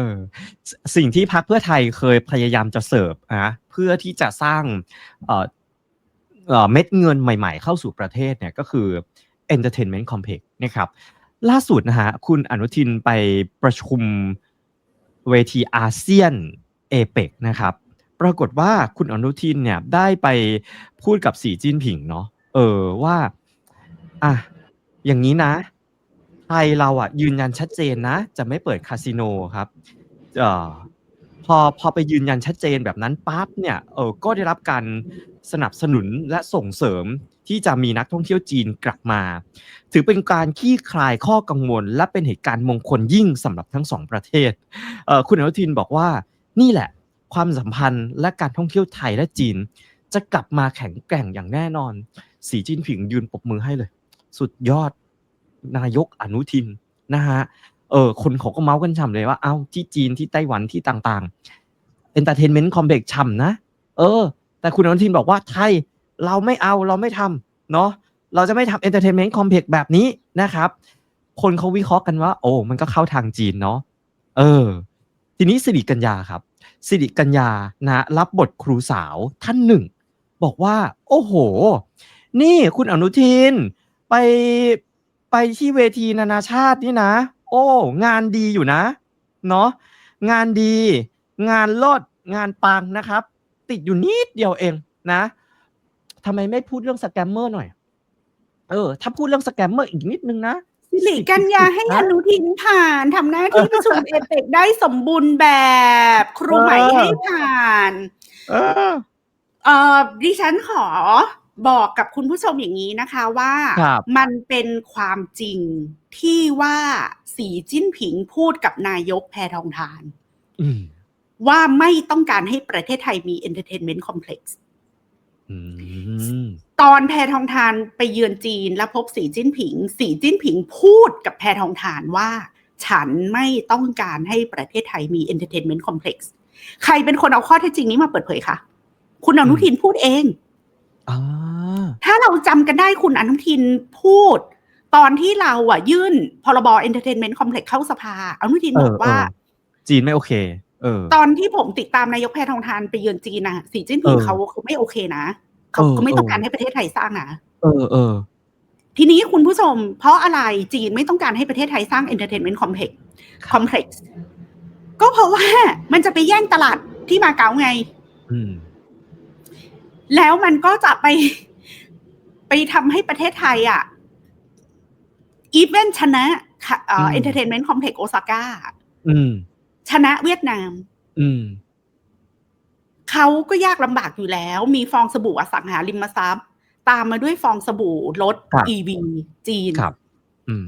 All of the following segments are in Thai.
ออสิ่งที่พรรคเพื่อไทยเคยพยายามจะเสิร์ฟนะเพื่อที่จะสร้างเออเม็ดเงินใหม่ๆ เข้าสู่ประเทศเนี่ยก็คือ Entertainment Complex นะครับล่าสุดนะฮะคุณอนุทินไปประชุมเวทีอาเซียนเอเปกนะครับ ปรากฏว่าคุณอนุทินเนี่ยได้ไปพูดกับสีจิ้นผิงเนาะเออว่าอะอย่างนี้นะ ไทยเราอะยืนยันชัดเจนนะ จะไม่เปิดคาสิโนครับเอ่อพอพอไปยืนยันชัดเจนแบบนั้นปั๊บเนี่ยเออก็ได้รับการสนับสนุนและส่งเสริมที่จะมีนักท่องเที่ยวจีนกลับมา ถือเป็นการคลี่คลายข้อกังวล และเป็นเหตุการณ์มงคลยิ่งสำหรับทั้งสองประเทศเอ่อคุณอนุทินบอกว่านี่แหละ ความสัมพันธ์และการท่องเที่ยวไทยและจีน จะกลับมาแข็งแกร่งอย่างแน่นอน สีจิ้นผิงยืนปรบมือให้เลย สุดยอด นายกอนุทินนะฮะเออคนเขาก็เมาส์กันฉ่ำเลยว่าเอ้าที่จีนที่ไต้หวันที่ต่างๆ Entertainment Complex ฉ่ำนะ เออ แต่คุณอนุทินบอกว่าไทยเราไม่เอาเราไม่ทำเนาะเราจะไม่ทำ Entertainment Complex แบบนี้นะครับ คนเขาวิเคราะห์กันว่า โอ้มันก็เข้าทางจีนเนาะเออ ทีนี้สิริกัญญาครับสิริกัญญานะรับบทครูสาวท่านหนึ่ง บอกว่า โอ้โห นี่คุณอนุทินไป ไปที่เวทีนานาชาตินี่นะ โอ้ งานดีอยู่นะ เนาะงานดี งานลดงานปังนะครับ ติดอยู่นิดเดียวเองนะทำไมไม่พูดเรื่องสแกมเมอร์หน่อย เออ ถ้าพูดเรื่องสแกมเมอร์อีกนิดนึงนะสิริกัญญาให้อนะนุทินผ่านทำหน้าที่ประชุมเอเปกได้สมบูรณ์แบบ ครูใหม่เออให้ผ่าน เออเอ่อดิฉันขอ บอกกับคุณผู้ชมอย่างนี้นะคะว่าครับมันเป็นความจริงที่ว่าสีจิ้นผิงพูดกับนายกแพทองทานอืมว่าไม่ต้องการให้ประเทศไทยมี entertainment complex อืมตอนแพทองทานไปเยือนจีนแล้วพบสีจิ้นผิง สีจิ้นผิงพูดกับแพทองทานว่า ฉันไม่ต้องการให้ประเทศไทยมี entertainment complex ใครเป็นคนเอาข้อเท็จจริงนี้มาเปิดเผยคะ คุณอนุทินพูดเองอ่า ถ้าเราจำกันได้คุณอนุทินพูด ตอนที่เราอะ ยื่นพรบ entertainment complex เข้าสภา อนุทินเออบอกว่าเออจีนไม่โอเค เออ ตอนที่ผมติดตามนายกแพทองทานไปเยือนจีนนะสีจิ้นผิงเออเขาเขาไม่โอเคนะเขาเออเขาไม่ต้องเออการให้ประเทศไทยสร้างนะเออเออทีนี้คุณผู้ชม เพราะอะไรจีนไม่ต้องการให้ประเทศไทยสร้าง entertainment complex ครับ complex ก็เพราะว่ามันจะไปแย่งตลาดที่มาเก๊าไง อืม แล้วมันก็จะไปไปทำให้ประเทศไทยอะอีเวนชนะค่ะเอ่อม entertainment complex โอซาก้าอืมชนะเวียดนามอืมเขาก็ยากลำบากอยู่แล้ว มีฟองสบู่อสังหาริมทรัพย์ ตามมาด้วยฟองสบู่รถครับ EV จีนครับอืม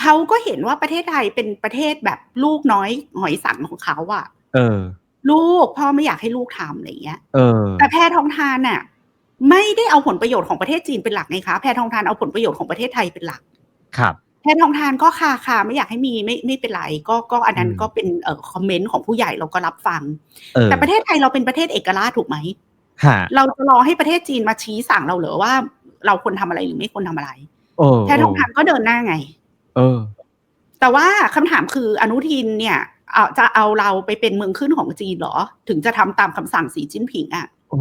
เขาก็เห็นว่าประเทศไทยเป็นประเทศแบบลูกน้อยหอยสังของเขาอะเออ ลูกพ่อไม่อยากให้ลูกทำอะไรเงี้ยเออแต่แพทองทานน่ะ ไม่ได้เอาผลประโยชน์ของประเทศจีนเป็นหลักไงคะแพทองทานเอาผลประโยชน์ของประเทศไทยเป็นหลัก ครับแพทองทานก็คาคาไม่อยากให้มีไม่ไม่เป็นไรก็ก็อันนั้นอืมก็เป็นเอ่อคอมเมนต์ของผู้ใหญ่เราก็รับฟังเออแต่ประเทศไทยเราเป็นประเทศเอกราชถูกไหมฮะเราจะรอให้ประเทศจีนมาชี้สั่งเราเหรอว่า เราควรทำอะไรหรือไม่ควรทำอะไรโอ้แพทองทานก็เดินหน้าไง เออ แต่ว่าคำถามคืออนุทินเนี่ยเอา จะเอาเราไปเป็นเมืองขึ้นของจีนเหรอ ถึงจะทำตามคำสั่งสีจิ้นผิงอะ่ะโอ้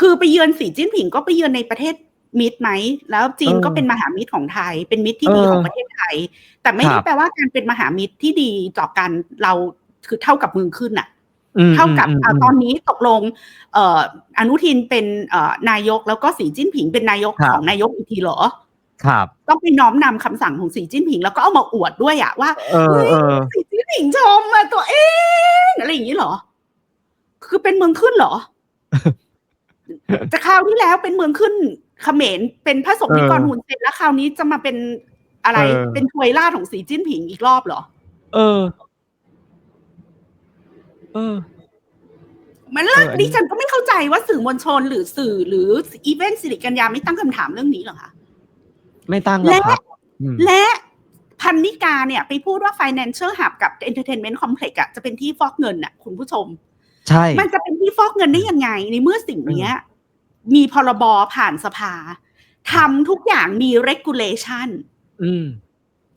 คือไปเยือนสีจิ้นผิงก็ไปเยือนในประเทศมิตรไหม แล้วจีนเออก็เป็นมหามิตรของไทย เป็นมิตรที่ดีเออของประเทศไทย แต่ไม่คได้รับแปลว่าการเป็นมหามิตรที่ดีต่อกันเราคือเท่ากับเมืองขึ้นอะอืมเท่ากับมอะมตอนนี้ตกลงเอ่ออนุทินเป็นเอ่อนายกแล้วก็สีจิ้นผิงเป็นนายกครับของนายกอีกทีเหรอ ครับต้องไปน้อมนำคำสั่งของสีจิ้นผิง แล้วก็เอามาอวดด้วยอะว่าเออเออสีจิ้นผิงชมมาตัวเองอะไรอย่างนี้เหรอ คือเป็นเมืองขึ้นเหรอ จะคราวที่แล้วเป็นเมืองขึ้นเขมรเป็นพระสงฆ์นิกรเออหุ่นเซนแล้วคราวนี้จะมาเป็นอะไรเออเป็นถวยล่าชของสีจิ้นผิงอีกรอบเหรอ เออ เออ มันเลิกเอออันนี้ดิฉันก็ไม่เข้าใจว่าสื่อมวลชนหรือสื่อหรืออีเวนต์สิริกัญญาไม่ตั้งคำถามเรื่องนี้เหรอคะ ไม่ตั้งหรอกครับอืมและพันนิกาเนี่ยไปพูดว่า financial hub กับ entertainment complex อะจะเป็นที่ฟอกเงินอะคุณผู้ชม ใช่ มันจะเป็นที่ฟอกเงินได้ยังไง ในเมื่อสิ่งเนี้ยมีพรบผ่านสภาทำทุกอย่างมี regulation อืม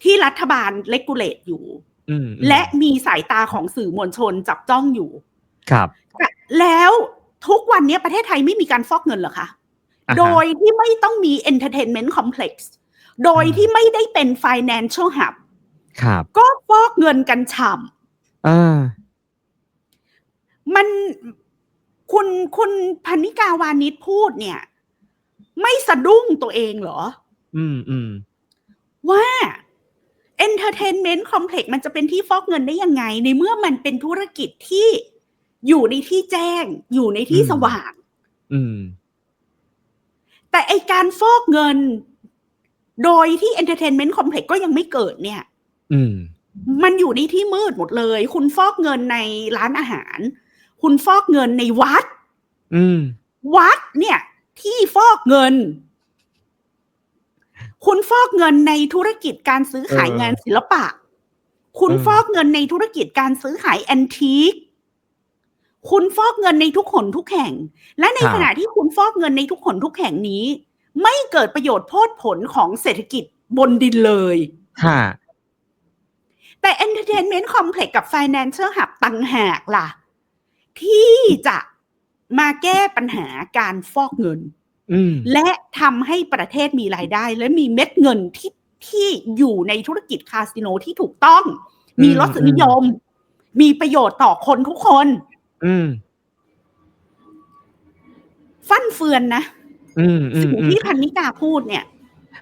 ที่รัฐบาล regulate อยู่อืมอืมและมีสายตาของสื่อมวลชนจับจ้องอยู่ ครับแต่แล้วทุกวันนี้ประเทศไทยไม่มีการฟอกเงินเหรอคะอ่าฮะ โดยที่ไม่ต้องมี entertainment complex โดยอืมที่ไม่ได้เป็น financial hub ครับ ก็ฟอกเงินกันฉ่อ่าำมันคุณคุณพันิกาวานิชพูดเนี่ย ไม่สะดุ้งตัวเองเหรอ อืมอืมว่า entertainment complex มันจะเป็นที่ฟอกเงินได้ยังไง ในเมื่อมันเป็นธุรกิจที่อยู่ในที่แจ้ง อยู่ในที่สว่าง อืม แต่ไอการฟอกเงิน โดยที่ entertainment complex ก็ยังไม่เกิดเนี่ยอืมมันอยู่ในที่มืดหมดเลย คุณฟอกเงินในร้านอาหาร คุณฟอกเงินในวัดอืมวัดเนี่ย ที่ฟอกเงิน คุณฟอกเงินในธุรกิจการซื้อขายเอองานศิลปะ คุณเออฟอกเงินในธุรกิจการซื้อขายแอนทีค คุณฟอกเงินในทุกขนทุกแห่ง และในขณะที่คุณฟอกเงินในทุกขนทุกแห่งนี้ ไม่เกิดประโยชน์โพดผลของเศรษฐกิจบนดินเลยค่ะแต่ Entertainment Complex กับ Financial Hub ต่างหากล่ะ ที่จะมาแก้ปัญหาการฟอกเงินอืมและทำให้ประเทศมีรายได้ และมีเม็ดเงินที่ที่อยู่ในธุรกิจคาสิโนที่ถูกต้อง มีอืมรสนิยม มีประโยชน์ต่อคนทุกคน อืม ฟั่นเฟือนนะอืมอืมสิ่งอืมที่พันนิกาพูดเนี่ย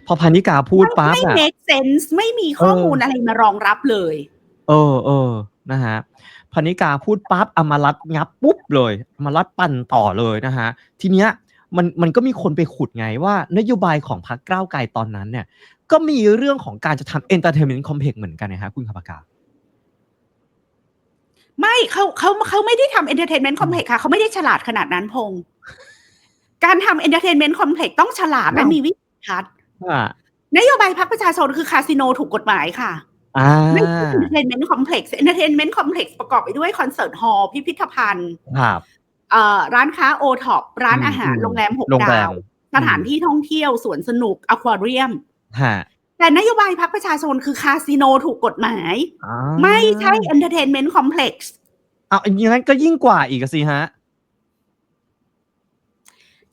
พอพานิกาพูดปั๊บไม่ อะ make sense ไม่มีข้อมูลอะไรมารองรับเลย เออเออนะฮะพานิกาพูดปั๊บอมรัตน์งับปุ๊บเลยอมรัตน์ปั่นต่อเลยนะฮะทีเนี้ยมันมันก็มีคนไปขุดไงว่านโยบายของพรรคก้าวไกลตอนนั้นเนี่ย ก็มีเรื่องของการจะทำเอนเตอร์เทนเมนต์คอมเพล็กซ์เหมือนกันนะฮะคุณขปากา ไม่เขาเขาเขาไม่ได้ทำ entertainment complex ค่ะเขาไม่ได้ฉลาดขนาดนั้นพงษ์การทำ entertainment complex ต้องฉลาดและอ้าวมีวิธีทัศน์อ่านโยบายพรรคประชาชนคือคาสิโนถูกกฎหมายค่ะอ่าไม่ใช่ entertainment complex entertainment complex ประกอบไปด้วยคอนเสิร์ตฮอลล์พิพิธภัณฑ์ครับเอ่อร้านค้าโอท็อปร้านอืมอาหารอืมโรงแรมหกโรงแรดามวสถานที่ท่องเที่ยวสวนสนุกอควาเรียมฮะ แต่นโยบายพรรคประชาชนคือคาสิโนถูกกฎหมายอ่าไม่ใช่ entertainment complex เอาอย่างนั้นก็ยิ่งกว่าอีกอะสิฮะ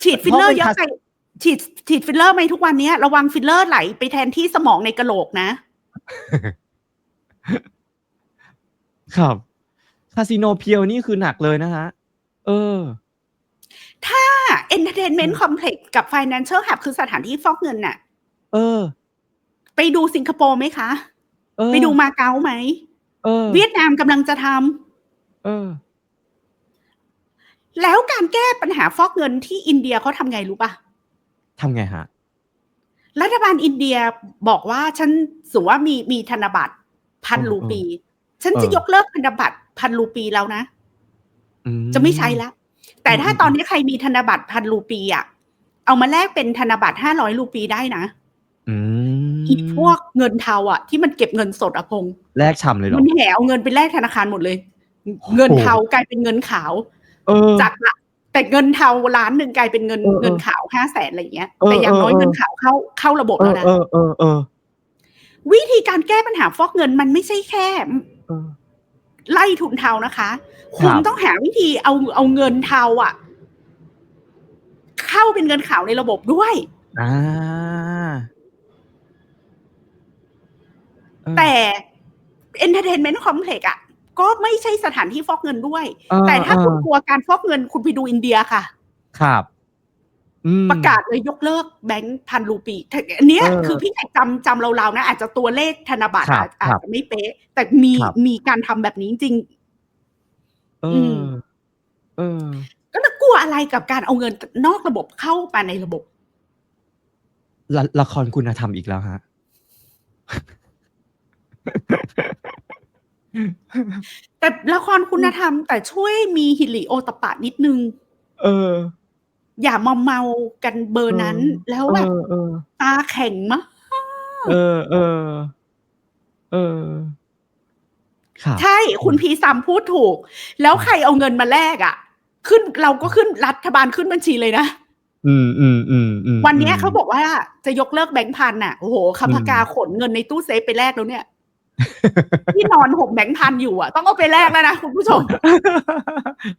ฉีดฟิลเลอร์เพราะเป็นเยอะคาไปฉีดฉีดฟิลเลอร์ไหมทุกวันนี้ระวังฟิลเลอร์ไหลไปแทนที่สมองในกระโหลกนะ ครับคาสิโนเพียวนี่คือหนักเลยนะฮะ เออ ถ้า entertainment complex กับ financial hub คือสถานที่ฟอกเงินน่ะ เออ ไปดูสิงคโปร์ไหมคะเออไปดูมาเก๊าไหมเออเวียดนามกำลังจะทเออำแล้วการแก้ปัญหาฟอกเงินที่อินเดียเขาทำไงรู้ปะทำไงฮะ รัฐบาลอินเดียบอกว่าฉันสมมติว่ามีมีธนบัตรพันเออรูปี ฉันจะเออยกเลิกธนบัตรพันรูปีแล้วนะอืจะไม่ใช้แล้ว แต่ถ้าอืมตอนนี้ใครมีธนบัตรพันรูปีอะเอามาแลกเป็นธนบัตรห้าร้อยรูปีได้นะ อืมอีพ วกเงินเทาอะที่มันเก็บเงินสดอะพงษ์แลกฉ่ำเลยเหรอมันแห่เอาเงินไปแลกธนาคารหมดเลย เงินเทากลายเป็นเงินขาวเออจากละแต่เงินเทาล้านหนึ่งกลายเป็นเงินเออเออเงินขาวห้าแสนอะไรอย่างเงี้ยเออแต่อย่างน้อยเออเออเงินขาวเข้าเข้าระบบเอแล้วอนะเออเออเออวิธีการแก้ปัญหาฟอกเงินมันไม่ใช่แค่เออไล่ทุนเทานะคะครับคุณต้องหาวิธีเอาเอาเงินเทาอะ เข้าเป็นเงินขาวในระบบด้วยอ่า เออแต่ entertainment complex อะก็ไม่ใช่สถานที่ฟอกเงินด้วยเออแต่ถ้าคุณเออกลัวการฟอกเงินคุณไปดูอินเดียค่ะ ครับอืมประกาศเลยยกเลิกแบงค์พันรูปีแต่อันเนี้ยเออคือพี่แขกจำจำเราๆนะ อาจจะตัวเลขธนบัตรครับอาจอาจครับจะไม่เป๊ะ แต่มีครับมีการทำแบบนี้จริงเออือมเออก็จะกลัวอะไรกับการเอาเงินนอกระบบเข้ามาในระบบ ละละครคุณธรรมอีกแล้วฮะ แต่ละครคุณธรรม แต่ช่วยมีฮิริโอตปปะนิดนึง เออ อย่ามอมเมากันเบอร์นั้นเออแล้วแบบเออเออตาแข็งมากเออ เออ เออครับใช่ คุณพีซัมพูดถูก แล้วใครเอาเงินมาแลกอะ ขึ้นเราก็ขึ้นรัฐบาลขึ้นบัญชีเลยนะอืมอืมอืมอืมวันเนี้ยมเขาบอกว่าจะยกเลิกแบงค์พันน่ะ โอ้โหคำพกาขนเงินในตู้เซฟไปแลกแล้วเนี่ย ที่นอนหกแบงค์พันอยู่อะ ต้องเอาไปแลกแล้วนะคุณผู้ชม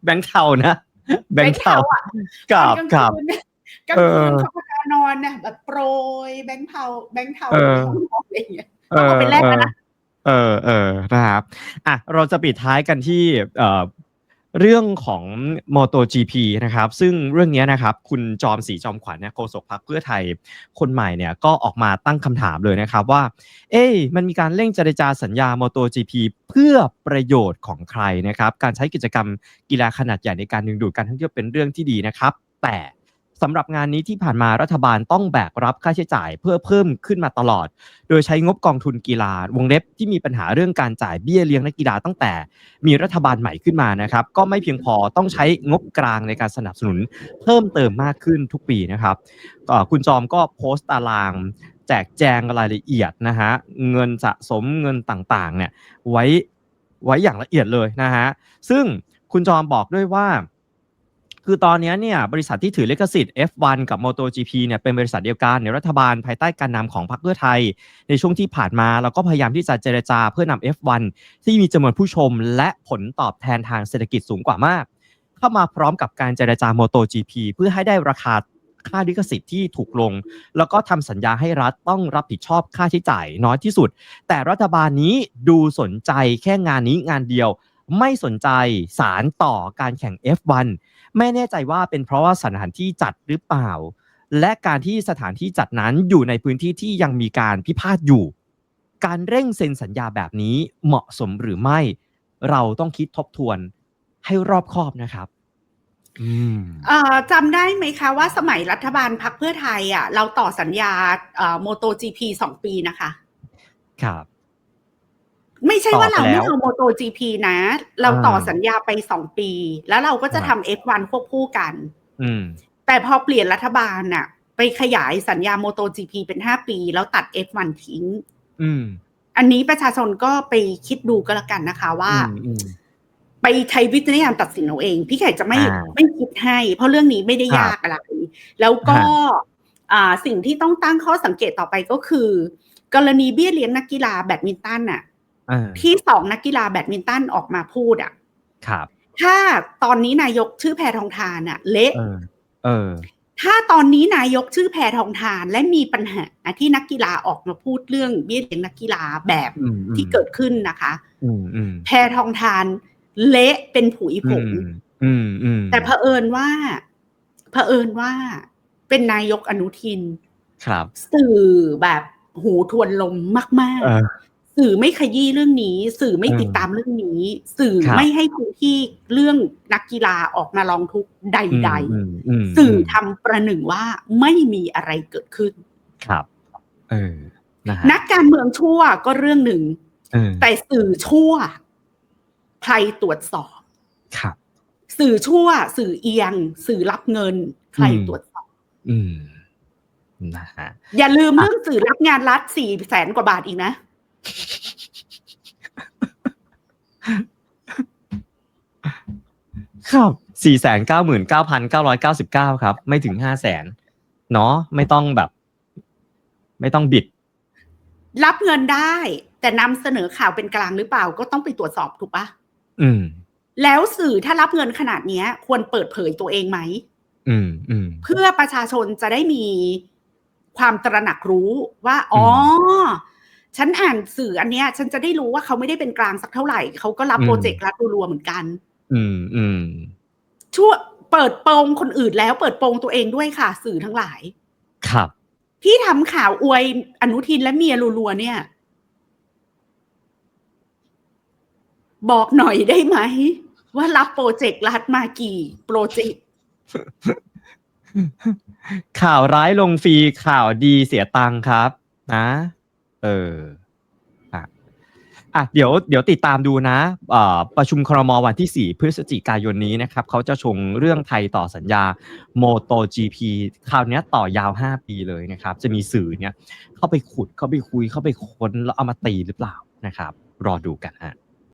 แบงค์เทานะแบงค์เทาอะกับตอนกับกลางคืนเนี่ยกลางเอคือนเขาก็จะนอนเนี่ยแบบโปรยแบงค์เทาแบงค์เทาเออในห้องนอนอะไรอย่างเงี้ยต้องเอาไปแลกแล้วนะเออเออนะครับ อะ เราจะปิดท้ายกันที่ เรื่องของ MotoGP นะครับ ซึ่งเรื่องนี้นะครับ คุณจอมศรีจอมขวัญเนี่ยโฆษกพรรคเพื่อไทยคนใหม่เนี่ยก็ออกมาตั้งคำถามเลยนะครับว่า เอ๊มันมีการเร่งเจรจาสัญญา MotoGP เพื่อประโยชน์ของใครนะครับ การใช้กิจกรรมกีฬาขนาดใหญ่ในการดึงดูดการท่องเที่ยวเป็นเรื่องที่ดีนะครับ แต่ สำหรับงานนี้ที่ผ่านมารัฐบาลต้องแบกรับค่าใช้จ่ายเพื่อเพิ่มขึ้นมาตลอด โดยใช้งบกองทุนกีฬาวงเล็บที่มีปัญหาเรื่องการจ่ายเบี้ยเลี้ยงนักกีฬาตั้งแต่ มีรัฐบาลใหม่ขึ้นมานะครับ ก็ไม่เพียงพอต้องใช้งบกลางในการสนับสนุนเพิ่มเติมมากขึ้นทุกปีนะครับก็คุณจอมก็โพสต์ตารางแจกแจงรายละเอียดนะฮะเงินสะสมเงินต่างๆเนี่ยไว้ไว้อย่างละเอียดเลยนะฮะซึ่งคุณจอมบอกด้วยว่า คือตอนนี้เนี่ยบริษัทที่ถือลิขสิทธิ์ F1 กับ MotoGP เนี่ยเป็นบริษัทเดียวกันในรัฐบาลภายใต้การนำของพรรคเพื่อไทย ในช่วงที่ผ่านมาเราก็พยายามที่จะเจรจาเพื่อนำ F1 ที่มีจำนวนผู้ชม และผลตอบแทนทางเศรษฐกิจสูงกว่ามาก เข้ามาพร้อมกับการเจรจา MotoGP เพื่อให้ได้ราคาค่าลิขสิทธิ์ที่ถูกลง แล้วก็ทำสัญญาให้รัฐต้องรับผิดชอบค่าใช้จ่ายน้อยที่สุด แต่รัฐบาลนี้ดูสนใจแค่งานนี้งานเดียว ไม่สนใจสารต่อการแข่ง F1 ไม่แน่ใจว่าเป็นเพราะว่าสถานที่จัดหรือเปล่า และการที่สถานที่จัดนั้นอยู่ในพื้นที่ที่ยังมีการพิพาทอยู่ การเร่งเซ็นสัญญาแบบนี้เหมาะสมหรือไม่ เราต้องคิดทบทวนให้รอบคอบนะครับอืมเอ่อจำได้ไหมคะว่าสมัยรัฐบาลพักเพื่อไทยอะเราต่อสัญญาโมโต GP สองปีนะคะ ครับ ไม่ใช่ว่าต่อไปเราไม่แล้วเอาโมโต GP นะ เราต่ออ่าสัญญาไปสองปี แล้วเราก็จะครับทำ F1 ควบคู่กันอืมแต่พอเปลี่ยนรัฐบาลน่ะ ไปขยายสัญญาโมโต GP เป็นห้าปี แล้วตัด F1 ทิ้งอืมอันนี้ประชาชนก็ไปคิดดูก็แล้วกันนะคะว่าอืมอืมไปใช้วิจารณญาณตัดสินเอาเอง พี่ไข่จะไม่อ่าไม่คิดให้ เพราะเรื่องนี้ไม่ได้ครับยากอะไร แล้วก็อ่าสิ่งที่ต้องตั้งข้อสังเกตต่อไปก็คือ กรณีเบี้ยเลี้ยงนักกีฬาแบดมินตันน่ะอ่า ที่สองนักกีฬาแบดมินตันออกมาพูดอะครับถ้าตอนนี้นายกชื่อแพทองทานอะ เละเออเออ ถ้าตอนนี้นายกชื่อแพทองทานและมีปัญหาที่นักกีฬาออกมาพูดเรื่องเบี้ยเลี้ยงนักกีฬาแบบอืมอืมที่เกิดขึ้นนะคะอืมอืมแพทองทานเละเป็นผุยผงอืมอืมแต่เผอิญว่าเผอิญว่าเป็นนายกอนุทิน ครับ สื่อแบบหูทวนลมมากเออๆ สื่อไม่ขยี้เรื่องนี้ สื่อไม่อืมติดตามเรื่องนี้ สื่อครับไม่ให้พื้นที่เรื่องนักกีฬาออกมาร้องทุกข์ใดอืมอืมๆสื่อทำประหนึ่งว่าไม่มีอะไรเกิดขึ้น ครับเออนะฮะนักการเมืองชั่วก็เรื่องหนึ่งเออแต่สื่อชั่ว ใครตรวจสอบครับสื่อชั่ว สื่อเอียง สื่อรับเงิน ใครอืมตรวจสอบอืมนะฮะอย่าลืมเรื่องสื่อรับงานรัฐสี่แสนกว่าบาทอีกนะ ครับสี่แสนเก้าหมื่นเก้าพันเก้าร้อยเก้าสิบเก้าครับ ไม่ถึงห้าแสนเนาะไม่ต้องแบบ ไม่ต้องบิด รับเงินได้ แต่นำเสนอข่าวเป็นกลางหรือเปล่าก็ต้องไปตรวจสอบถูกปะอืม แล้วสื่อถ้ารับเงินขนาดเนี้ยควรเปิดเผยตัวเองไหมอืมอืมเพื่อประชาชนจะได้มีความตระหนักรู้ว่า อ๋อ ฉันอ่านสื่ออันเนี้ย ฉันจะได้รู้ว่าเขาไม่ได้เป็นกลางสักเท่าไหร่ เขาก็รับอืมโปรเจกต์รัฐรัวๆเหมือนกัน อืมอืมชั่วเปิดโปงคนอื่นแล้วเปิดโปงตัวเองด้วยค่ะ สื่อทั้งหลาย ครับพี่ทำข่าวอวยอนุทินและเมียรัวๆเนี่ย บอกหน่อยได้ไหม ว่ารับโปรเจกต์รัฐมากี่โปรเจกต์ข่าวร้ายลงฟรีข่าวดีเสียตังค์ครับ นะ เอออะอะเดี๋ยวเดี๋ยวติดตามดูนะเอ่อประชุมครมวันที่ 4 พฤศจิกายนนี้นะครับเขาจะชงเรื่องไทยต่อสัญญาโมโต GP คราวนี้ต่อยาว 5 ปีเลยนะครับ จะมีสื่อเนี่ยเข้าไปขุดเข้าไปคุยเข้าไปค้นแล้วเอามาตีหรือเปล่านะครับ รอดูกันฮะ